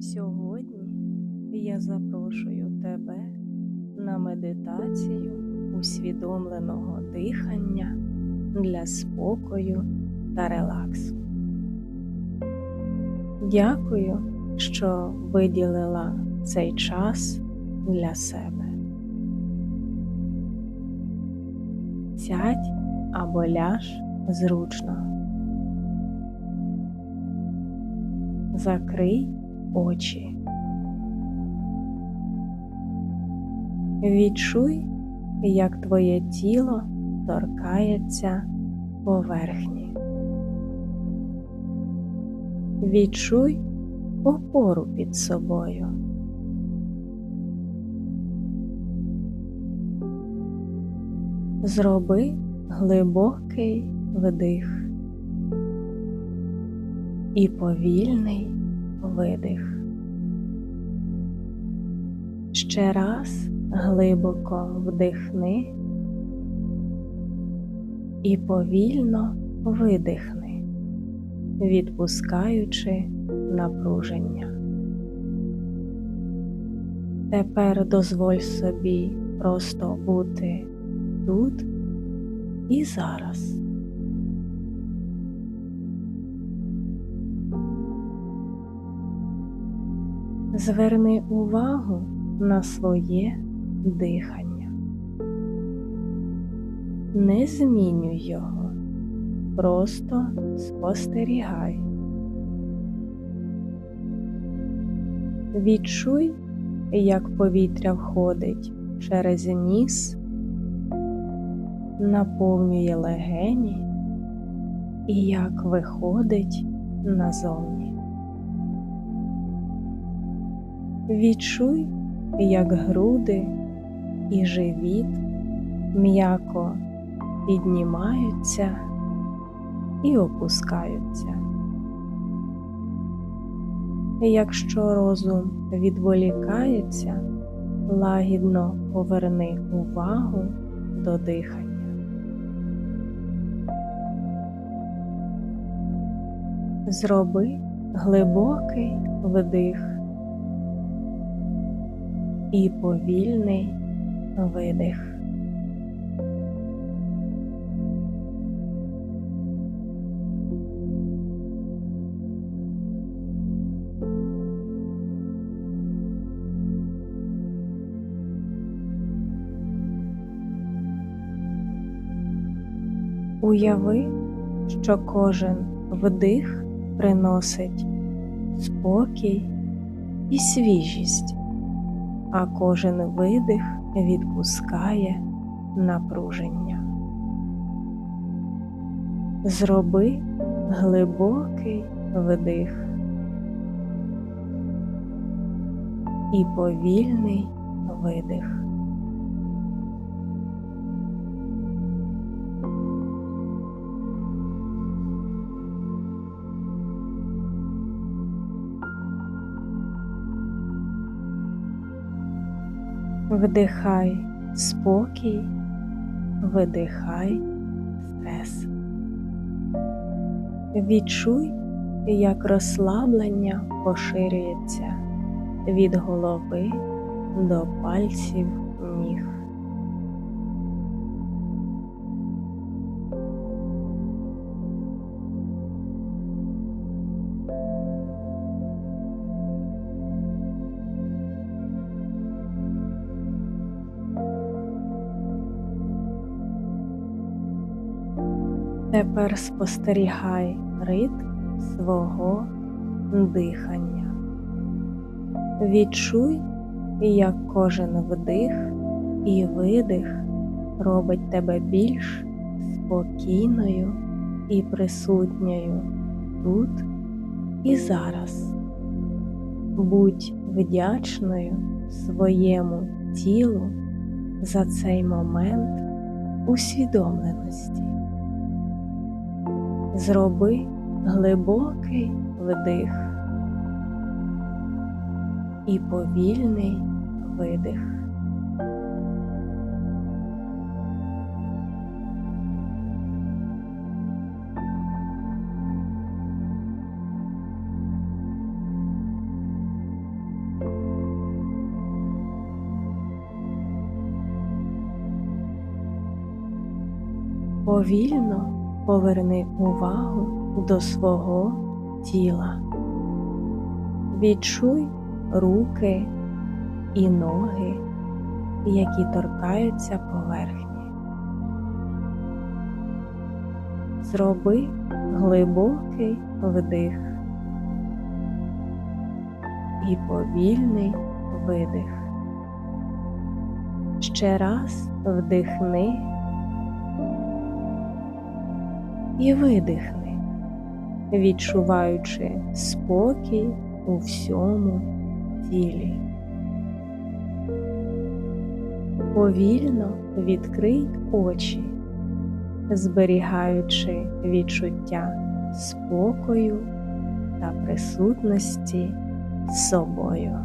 Сьогодні я запрошую тебе на медитацію усвідомленого дихання для спокою та релаксу. Дякую, що виділила цей час для себе. Сядь або ляж зручно. Закрий очі. Відчуй, як твоє тіло торкається поверхні. Відчуй опору під собою. Зроби глибокий вдих і повільний видих. Ще раз глибоко вдихни і повільно видихни, відпускаючи напруження. Тепер дозволь собі просто бути тут і зараз. Зверни увагу на своє дихання. Не змінюй його, просто спостерігай. Відчуй, як повітря входить через ніс, наповнює легені і як виходить назовні. Відчуй, як груди і живіт м'яко піднімаються і опускаються. Якщо розум відволікається, лагідно поверни увагу до дихання. Зроби глибокий вдих і повільний видих. Уяви, що кожен вдих приносить спокій і свіжість а кожен видих відпускає напруження. Зроби глибокий вдих і повільний видих. Вдихай спокій, видихай стрес. Відчуй, як розслаблення поширюється від голови до пальців Тепер спостерігай ритм свого дихання. Відчуй, як кожен вдих і видих робить тебе більш спокійною і присутньою тут і зараз. Будь вдячною своєму тілу за цей момент усвідомленості зроби глибокий вдих і повільний видих. Повільно поверни увагу до свого тіла. Відчуй руки і ноги, які торкаються поверхні. Зроби глибокий вдих і повільний видих. Ще раз вдихни і видихни, відчуваючи спокій у всьому тілі. Повільно відкрий очі, зберігаючи відчуття спокою та присутності з собою.